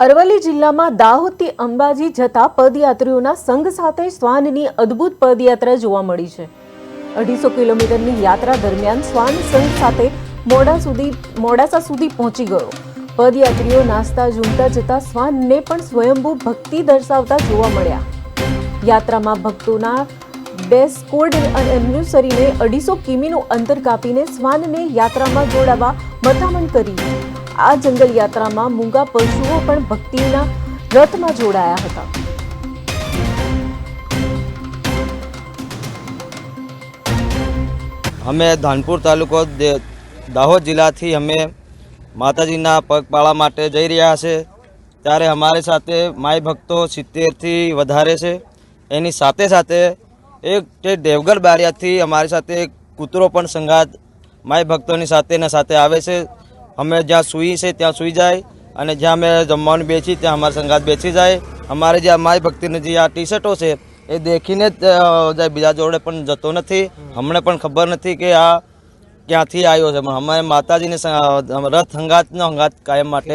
અરવલ્લી જિલ્લામાં દાહોદથી અંબાજી જતા પદયાત્રીઓના સંઘ સાથે શ્વાનની અદ્ભુત પદયાત્રા જોવા મળી છે. અઢીસો કિલોમીટરની યાત્રા દરમિયાન શ્વાન સંઘ સાથે મોડા સુધી, મોડાસા સુધી પહોંચી ગયો. પદયાત્રીઓ નાસ્તા ઝૂમતા જતા શ્વાનને પણ સ્વયંભૂ ભક્તિ દર્શાવતા જોવા મળ્યા. યાત્રામાં ભક્તોના ડેસ કોડ અનુસરીને અઢીસો કિમીનું અંતર કાપીને શ્વાનને યાત્રામાં જોડાવા મથામણ કરી. આ જંગલ યાત્રામાં મૂંગા પશુઓ પણ ભક્તિના રથમાં જોડાયા હતા. અમે ધાનપુર તાલુકો દાહોદ જિલ્લાથી અમે માતાજીના પગપાળા માટે જઈ રહ્યા છે. ત્યારે અમારી સાથે માય ભક્તો સિત્તેરથી વધારે છે. એની સાથે સાથે એક તે દેવગઢ બારિયાથી અમારી સાથે એક કૂતરો પણ સંગાત માય ભક્તોની સાથે સાથે આવે છે. અમે જ્યાં સૂઈ છે ત્યાં સૂઈ જાય અને જ્યાં અમે જમવાનું બેસી ત્યાં અમારી સંગાત બેસી જાય. અમારે જે અમારી ભક્તિની જે આ ટી શર્ટો છે, એ દેખીને જ જાય બીજા જોડે પણ જતો નથી. અમને પણ ખબર નથી કે આ ક્યાંથી આવ્યો છે. પણ અમે માતાજીને રથ હંગાતનો હંગાત કાયમ માટે